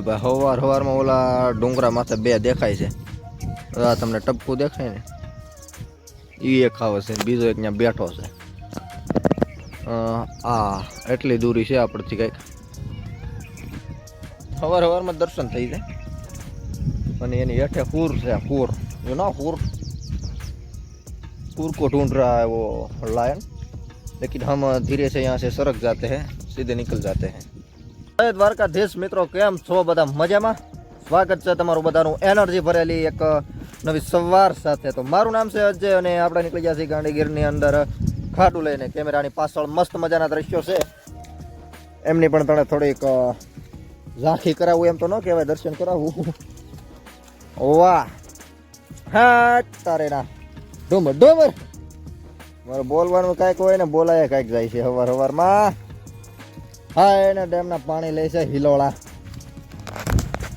જો એટલે ભાઈ હવાર હવારમાં ઓલા ડુંગરા માથે બે દેખાય છે આ તમને ટપકું દેખાય ને એ એક આવે છે ને બીજો એક ત્યાં બેઠો છે અ, આ એટલી દૂરી છે આપણથી કંઈક હવાર હવારમાં દર્શન થઈ જાય અને એની હેઠે પૂર છે પૂર જો ના પૂર पूर को ढूंढ रहा है वो लायन लेकिन हम धीरे से यहाँ से सरक जाते हैं सीधे निकल जाते हैं જય દ્વારકાધીશ મિત્રો, કેમ છો બધા મજામાં? સ્વાગત છે તમારું બધાનું એનર્જી ભરેલી એક નવી સવાર સાથે. તો મારું નામ છે અજય અને આપણે નીકળી ગયા છીએ ગાંધીગીરની અંદર ખાટું લઈને. કેમેરાની પાછળ મસ્ત મજાના દ્રશ્યો છે. એમની પણ તને થોડીક ઝાંખી કરાવવું એમ તો ન કહેવાય, દર્શન કરાવવું વાહ! હા તારે ના ડુમર ડુમર મારે બોલવાનું કાંઈક હોય ને બોલાય કાંઈક જાય છે હવાર હવારમાં હા, એના ડેમના પાણી લે છે હિલોળા.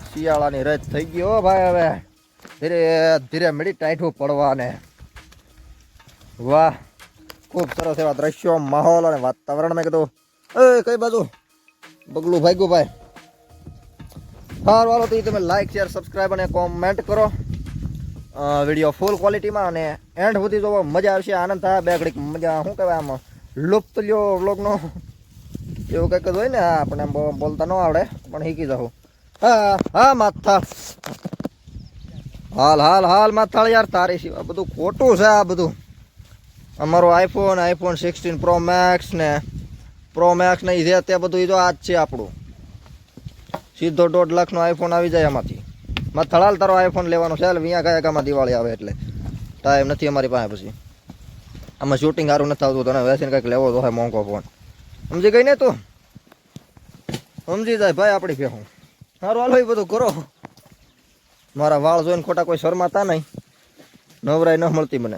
શિયાળાની રજ થઈ ગઈ હો ભાઈ હવે. ધીરે ધીરે મળી ટાઈઠું પડવાને. વાહ, ખૂબ સરસ એવા દ્રશ્યો, માહોલ અને વાતાવરણ મેં કીધું. એ, કઈ બાજુ? બગલું ભાગ્યું ભાઈ. સારું વાલો તો તમે લાઈક શેર સબસ્ક્રાઈબ અને કોમેન્ટ કરો. વીડિયો ફૂલ ક્વોલિટીમાં અને એન્ડ સુધી જોવો. મજા આવશે. આનંદ થાય. બે ઘડીક મજા, શું કહેવાય આમ? લુપ્ત લ્યો વ્લોગનો એવું કંઈક હોય ને આપણે બોલતા ન આવડે, પણ શીખી જાઉં. હા હા, માથા. હાલ હાલ હાલ, માથાળ યાર, તારી સિવાય. બધું ખોટું છે, આ બધું. અમારો iPhone iPhone sixteen pro max ને પ્રો મેક્સ ને જે તે બધું ઈ જો આ જ છે આપણું. સીધો દોઢ લાખનો આઈફોન આવી જાય એમાંથી માથાળ તારો આઈફોન લેવાનો છે. અહીંયા કયા કામાં દિવાળી આવે એટલે. ટાઈમ નથી અમારી પાસે પછી. આમાં શૂટિંગ સારું નથી આવતું, તને વેસીને કંઈક લેવો તો હોય મોંઘો ફોન સમજી ગઈ ને તું? સમજી જાય, ભાઈ આપણી ભેહું. સારું હાલો, એ બધું કરો. મારા વાળ જોઈને ખોટા કોઈ શરમાતા નહીં. નવરાય ન મળતી મને.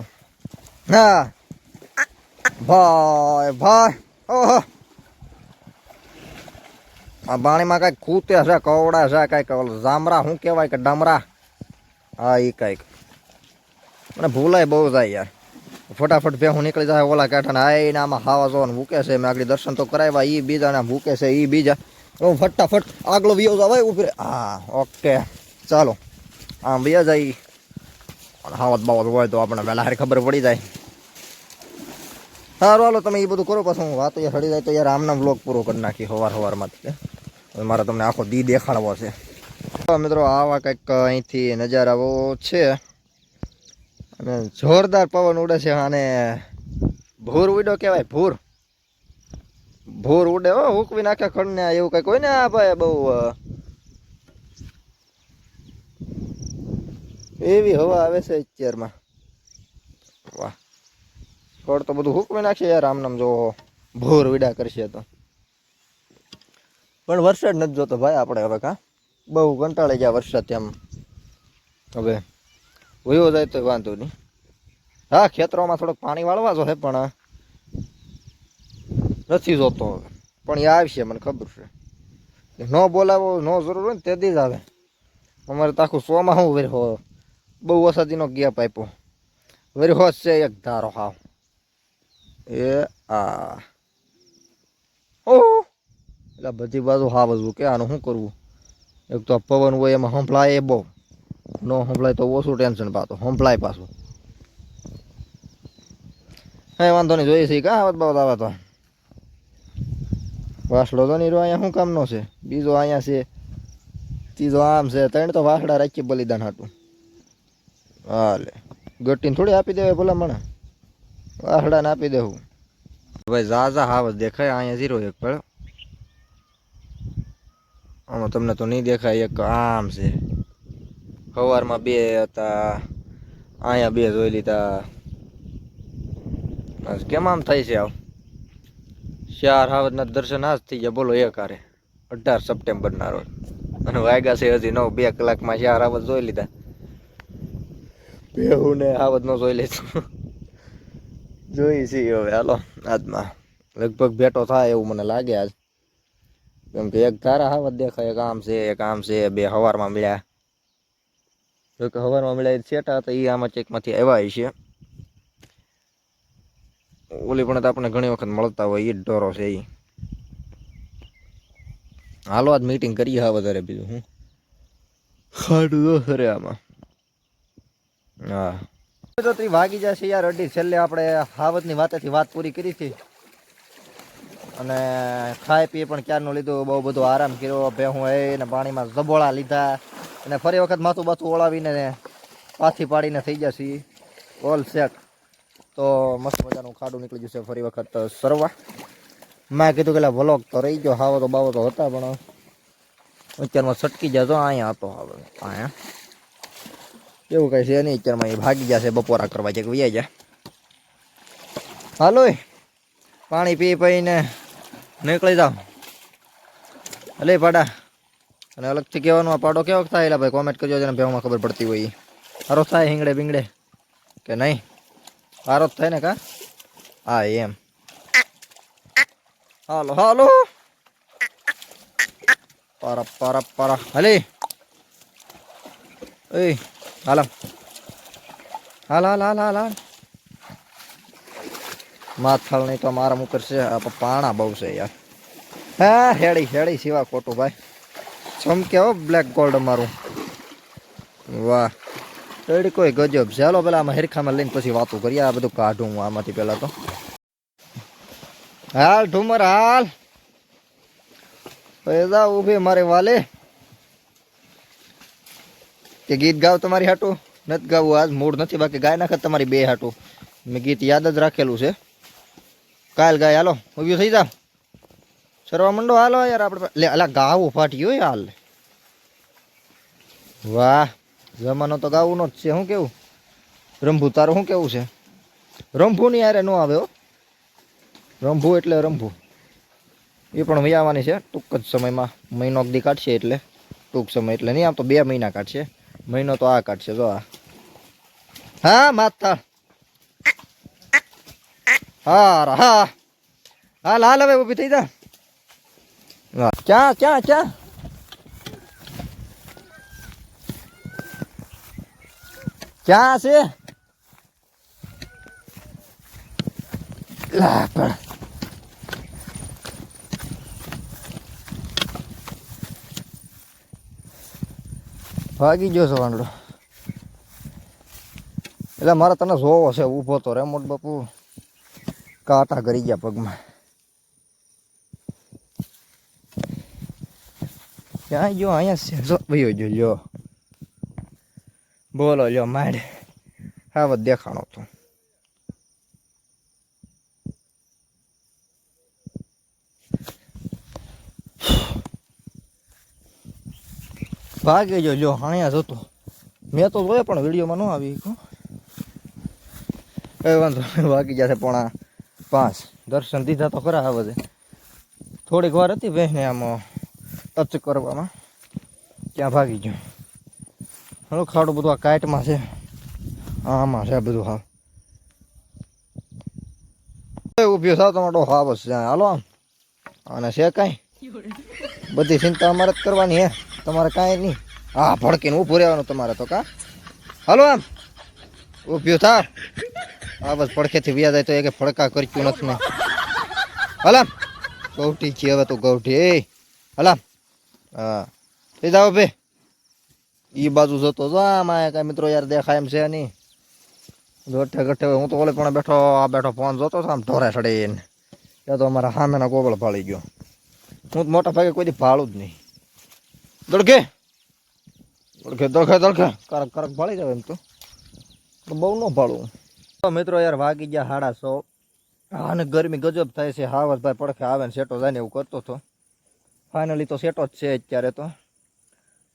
હા. ભાઈ ભાઈ. ઓહો. આ પાણીમાં કાંઈક કૂતે છે, કવડા છે, કાંઈક જામરા, શું કહેવાય કે ડામરા? હા એ કાંઈક. મને ભૂલાય બહુ જાય યાર. ફટાફટ ભેહું નીકળી જાય ઓલા કાંઠાને. એને આમાં હાવા જોવાનું મૂકે છે. મેં આગળ દર્શન તો કરાવ્યા એ બીજાને મૂકે છે એ બીજા. હું ફટાફટ આગલો વિયો આવે ઉભરે હા, ઓકે. ચાલો. આમ બીજા જાય હાવત બાવત હોય તો આપણે વહેલા હારી ખબર પડી જાય. સારું હાલો, તમે એ બધું કરો પાછું. હું વાતો યાર હળી જાય તો યાર આમના બ્લોગ પૂરો કરી નાખી સવાર સવારમાંથી મારે તમને આખો દી દેખાડવો છે. મિત્રો, આવા કંઈક અહીંથી નજારાઓ છે. અને જોરદાર પવન ઉડે છે અને ભૂર ઉડ્યો કહેવાય, ભૂર. ભૂર ઉડે, હો હુકવી નાખે ખડને એવું કઈ કોઈ ને આ ભાઈ બહુ એવી હવા આવે છે અત્યારમાં. વાહ. ખડ તો બધું હુકવી નાખશે યાર આમ નામ જો ભૂર વિડા કરશે તો. પણ વરસાદ નથી જોતો ભાઈ આપણે હવે કા? બહુ કંટાળી ગયા વરસાદ એમ. હવે વયો જાય તો વાંધો નહીં. હા, ખેતરોમાં થોડુંક પાણી વાળવા જો હે પણ નથી જોતો હવે. પણ એ આવશે, મને ખબર છે. ન બોલાવો, ન જરૂર હોય ને તે દી જ આવે. અમારે તો આખું સોમાં હું વેરહો બહુ વસાદીનો ગેપ આપ્યો. વેરહો છે એક ધારો હાવ. એ આ. ઓહો! એટલે બધી બાજુ હાવ બધું કે આનું શું કરવું? એક તો પવન હોય એમાં સંભળાય એ બહુ. ન સંભળાય તો ઓછું ટેન્શન પાતો સંભળાય પાછું. હે વાંધો નહીં, જોઈએ છે કા આવત બાબત આવે તો. વાસડો તો રહ્યો, અહીંયા શું કામનો છે? બીજો અહીંયા છે, ત્રીજો આમ છે, ત્રણ તો વાસડા રાખીએ બલિદાન હાટું હાલે. ગટીને થોડી આપી દેવાય ભલા મને વાસડાને આપી દેવું. ભાઈ ઝાઝા હાવત દેખાય. અહીંયા ઝીરો એક પડ્યો. આમાં તમને તો નહીં દેખાય, એક આમ છે. સવારમાં બે હતા, અહીંયા બે જોઈ લીધા. કેમ આમ થાય છે આવ? ચાર હાવતના દર્શન આજ થઈ ગયા, બોલો એક હારે. અઢાર સપ્ટેમ્બરના રોજ. અને વાગ્યા છે હજી નવ, બે કલાકમાં ચાર હાવત જોઈ લીધા. બેહું ને હાવત નો જોઈ લીધું. જોઈ છીએ હવે, હાલો, આજમાં. લગભગ ભેટો થાય એવું મને લાગે આજ. કેમ કે એક ધારા હાવત દેખાય, એક આમ છે, એક આમ છે, બે હવારમાં મળ્યા. જો કે હવારમાં મળ્યા છેટા હતા એ આમાં ચેકમાંથી આવ્યા છે. ઓલી પણ તો આપણે ઘણી વખત મળતા હોય એ જ ઢોરો છે એ હાલો, આજ મીટિંગ કરીએ હા વધારે બીજું, હું? ખાડું સરે આમાં. હા. તો ત્રી વાગી જશે યાર, અઢી છેલ્લે આપણે હાવતની વાતેથી વાત પૂરી કરી હતી. અને ખાઈ પીએ પણ ક્યારનું લીધું, બહુ બધો આરામ કર્યો. ભેહું એ ને પાણીમાં જબોળા લીધા. અને ફરી વખત માથું બાથું ઓળાવીને પાથી પાડીને થઈ જશે ઓલ સેટ. તો મસ્ત મજાનું ખાડું નીકળી જશે ફરી વખત સરવા. મેં કીધું કે વ્લોગ તો રહી ગયો, હાવો તો બાવો તો હતા, પણ અત્યારમાં સટકી જતો અહીંયા હતો હવે. અહીંયા. એવું કઈ છે નહીં, અત્યારમાં એ ભાગી જશે બપોરા કરવા છે કે વ્યાઈ જાય. હાલો પાણી પી પીને નીકળી જાઓ. અલે પાડા. અને અલગથી કહેવાનું, આ પાડો કેવો થાય? એટલે ભાઈ કોમેન્ટ કરજો, જેને ભેવમાં ખબર પડતી હોય ઈ. સારો થાય હિંગડે બિંગડે. કે નહીં? સારો જ થાય ને કા? હા, એમ. હાલો હાલો. para para para હલે. એ, હાલ. હાલ હાલ હાલ હાલ હાલ. માથાળ નહીં તો મારા મુકર છે, આ પણ પાણા બહુ છે યાર. હા, હેડી હેડી સિવા ખોટું ભાઈ. ચમકે હો બ્લેક ગોલ્ડ અમારું? વાહ. હેડી કોઈ ગજબ ચાલો પેલા આમાં હેરખામાં લઈને પછી વાતો કરીએ. આ બધું કાઢું હું આમાંથી પેલા તો. હાલ ઠુમર હાલ. પૈસા ઊભી મારે વાલે. કે ગીત ગાવ તમારી હાટું? નથી ગાવું, આજ મૂડ નથી. બાકી ગાય નાખત તમારી બે હાટું. મેં ગીત યાદ જ રાખેલું છે. કાલ ગાય, હાલો ઊભી થઈ જાવ સરવા મંડો હાલો યાર આપણે લે, અલા ગાવું ફાટ્યું હાલ. વાહ, જમાનો તો ગાવું નો જ છે શું કેવું? રંભુ, તારું શું કેવું છે? રંભુ ની યારે ન આવે હો. એટલે રંભુ. એ પણ વૈયાવાની છે, ટૂંક જ સમયમાં. મહિનો દી કાઢશે એટલે. ટૂંક સમય એટલે નહીં, આમ તો બે મહિના કાઢશે. મહિનો તો આ કાઢશે, જો આ. હા માથા હા હા. હાલ હાલ હવે ઊભી થઈ જા. ક્યાં ક્યાં ક્યાં ક્યાં છે લા ભાગી ગયો છે વાંદડો એટલે મારે તને જોવો છે, ઊભો તો રેમોટ બાપુ કાંટા કરી ગયા પગમાં. ક્યાં જો અહીંયા છે ભાઈઓ જો લ્યો બોલો લ્યો માંડ હા દેખાણો તો ભાગે જો જો હાણ્યા જતો મેં તો જોયો પણ વિડીયોમાં ન આવી એ વાંધો વાગી જશે પોણા પાંચ દર્શન દીધા તો ખરા છે થોડીક વાર હતી બહેને આમ ટચ કરવામાં. ત્યાં ભાગી ગયો. હલો, ખાડું બધું આ કાટમાં છે. આમાં છે બધું હા ઉભ્યો થાવ, તમારો હા બસ હાલો આમ. અને છે કાંઈ? બધી ચિંતા અમારે જ કરવાની હે. તમારે કાંઈ નહીં. હા, ભડકીને ઊભું રહેવાનું તમારે તો કા? હાલો આમ. ઉભ્યો થા હા બસ પડખેથી વ્યા જાય તો એ ફડકા કરતું નથી ને. હલામ ગૌઠી છે, હવે તો ગૌઠી. હલામ હા. એ જાઓ બે ઈ બાજુ જતો જો આમાં કાંઈ મિત્રો યાર દેખાય એમ છે નહીં. ગઠે ગઠે હું તો ઓલે પણ બેઠો, આ બેઠો ફોન જોતો હતો, આમ ઢોરે ચડીને. ત્યાં તો અમારા સામેના ગોગળ ફાળી ગયો. હું તો મોટા ભાગે કોઈ દી ફાળું જ નહીં. દડકે દડકે દડકે દડકે કરક કરક ફાળી જાવ એમ તો. તો બહુ ન ફાળું તો મિત્રો યાર વાગી ગયા સાડા સો. અને ગરમી ગજબ થાય છે. હાવસભાઈ પડખે આવે ને સેટો જાય ને એવું કરતો હતો. ફાઇનલી તો સેટો જ છે અત્યારે તો.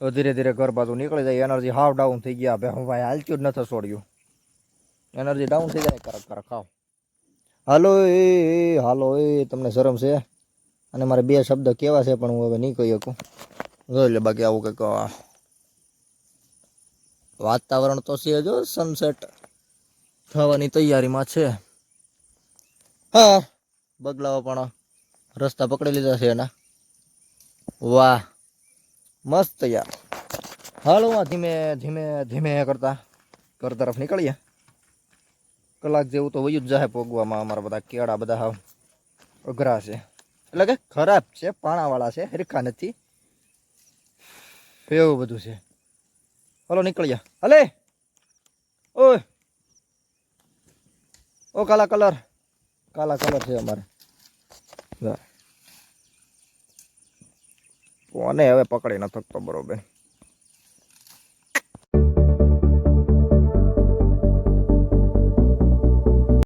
ધીરે ધીરે ઘર બાજુ નીકળી જાય. એનર્જી હાવ ડાઉન થઈ ગયા. ભાઈ ભાઈ હાલતું જ નથી છોડ્યું એનર્જી ડાઉન થઈ જાય. કરક કરક ખાવ. હાલો એ હાલો એ, તમને શરમ છે? અને મારે બે શબ્દ કેવા છે પણ હું હવે નહીં કહી શકું. જોઈ લે બાકી આવું કંઈક વાતાવરણ તો છે જો સનસેટ થવાની તૈયારીમાં છે. હા, બગલાઓ પણ રસ્તા પકડી લીધા છે એના. વાહ, મસ્ત યાર. હાલો ધીમે ધીમે ધીમે કરતા, ઘર તરફ નીકળીએ. કલાક જેવું તો વયું જ જાય પોગવામાં અમારા બધા કેળા બધા હાવ અઘરા છે. એટલે કે ખરાબ છે, પાણાવાળા છે, હરખા નથી. એવું બધું છે. હલો નીકળ્યા હલે! ઓય! ઓ, કાલા કલર. કાલા કલર છે અમારે. કોને હવે પકડી ન થકતો બરોબર.